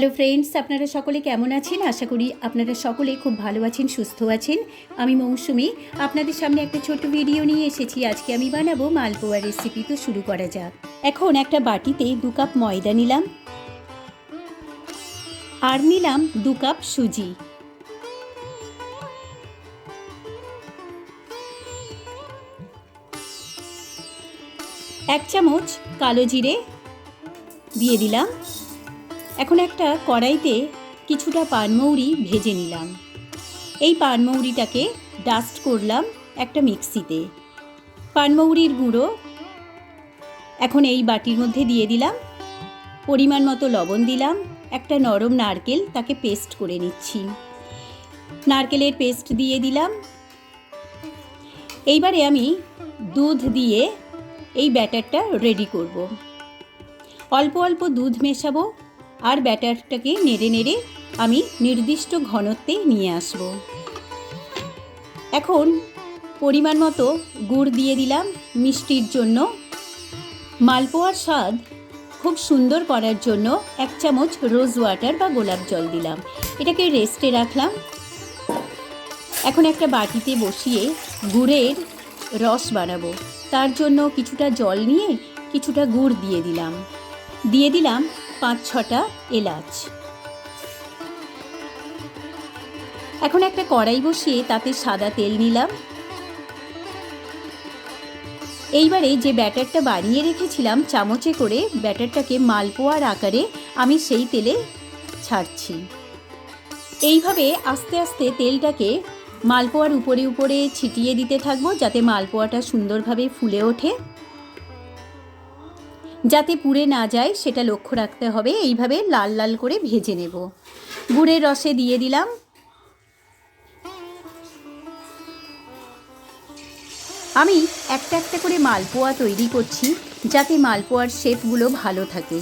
Hello friends আপনারা সকলে কেমন আছেন? আশা করি আপনারা সকলে খুব ভালো আছেন, সুস্থ আছেন। আমি মৌসুমি, আপনাদের সামনে একটা ছোট ভিডিও নিয়ে এসেছি। আজকে আমি বানাবো মালপোয়া রেসিপি তো শুরু করা যাক। এখন একটা বাটিতে দু কাপ ময়দা নিলাম। আর নিলাম দু কাপ সুজি। এক চামচ কালো জিরে দিয়ে দিলাম। এখন একটা কড়াইতে কিছুটা পানমৌরি ভেজে নিলাম। এই পানমৌরিটাকে ডাস্ট করলাম একটা মিক্সিতে। পানমৌরির গুঁড়ো এখন এই বাটির মধ্যে দিয়ে দিলাম। পরিমাণ মতো লবণ দিলাম। একটা নরম নারকেল তাকে পেস্ট করে নিচ্ছি। নারকেলের পেস্ট দিয়ে দিলাম। এইবারে আমি দুধ দিয়ে এই ব্যাটারটা রেডি করব। অল্প অল্প দুধ মেশাবো। আর ব্যাটারটাকে নেড়ে নেড়ে আমি নির্দিষ্ট ঘনত্বে নিয়ে আসব। এখন পরিমাণ মতো গুড় দিয়ে দিলাম মিষ্টির জন্য। মালপোয়ার স্বাদ খুব সুন্দর করার জন্য এক চামচ রোজ ওয়াটার বা গোলাপ জল দিলাম। এটাকে রেস্টে রাখলাম। এখন একটা বাটিতে বসিয়ে গুড়ের রস বানাবো। তার জন্য কিছুটা জল নিয়ে কিছুটা গুড় দিয়ে দিলাম। দিয়ে দিলাম পাঁচ ছটা এলাচ। এখন একটা কড়াই বসিয়ে তাতে সাদা তেল নিলাম। এইবারে যে ব্যাটারটা বানিয়ে রেখেছিলাম চামচে করে, ব্যাটারটাকে মালপোয়ার আকারে আমি সেই তেলে ছাড়ছি। এইভাবে আস্তে আস্তে তেলটাকে মালপোয়ার উপরে উপরে ছিটিয়ে দিতে থাকব, যাতে মালপোয়াটা সুন্দরভাবে ফুলে ওঠে। যাতে পুড়ে না যায়, সেটা লক্ষ্য রাখতে হবে। এইভাবে লাল লাল করে ভেজে নেব। গুড়ের রসে দিয়ে দিলাম। আমি একটা একটা করে মালপোয়া তৈরি করছি, যাতে মালপোয়ার শেপগুলো ভালো থাকে।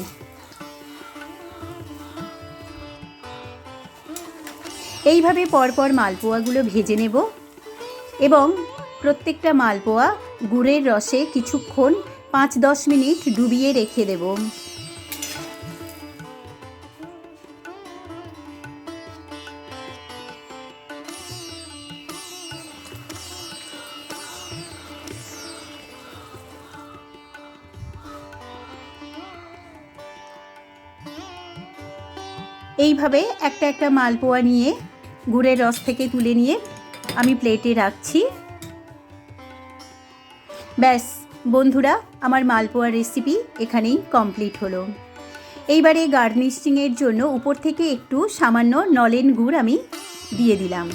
এইভাবে পরপর মালপোয়াগুলো ভেজে নেব এবং প্রত্যেকটা মালপোয়া গুড়ের রসে কিছুক্ষণ পাঁচ দশ মিনিট ডুবিয়ে রেখে দেব। এইভাবে একটা একটা মালপোয়া নিয়ে গুড়ের রস থেকে তুলে নিয়ে আমি প্লেটে রাখছি। ব্যাস। বন্ধুরা, আমার মালপোয়া রেসিপি এখানেই কমপ্লিট হলো। এইবারে গার্নিশিংয়ের জন্য উপর থেকে একটু সামান্য নলেন গুড় আমি দিয়ে দিলাম।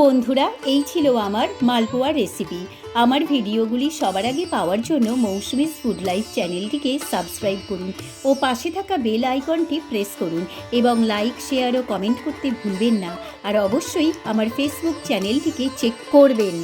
বন্ধুরা, এই ছিল আমার মালপোয়া রেসিপি আমার ভিডিওগুলি সবার আগে পাওয়ার জন্য মৌসুমিস ফুড লাইফ চ্যানেলটিকে সাবস্ক্রাইব করুন ও পাশে থাকা বেল আইকনটি প্রেস করুন এবং লাইক শেয়ার ও কমেন্ট করতে ভুলবেন না। আর অবশ্যই আমার ফেসবুক চ্যানেলটিকে চেক করবেন।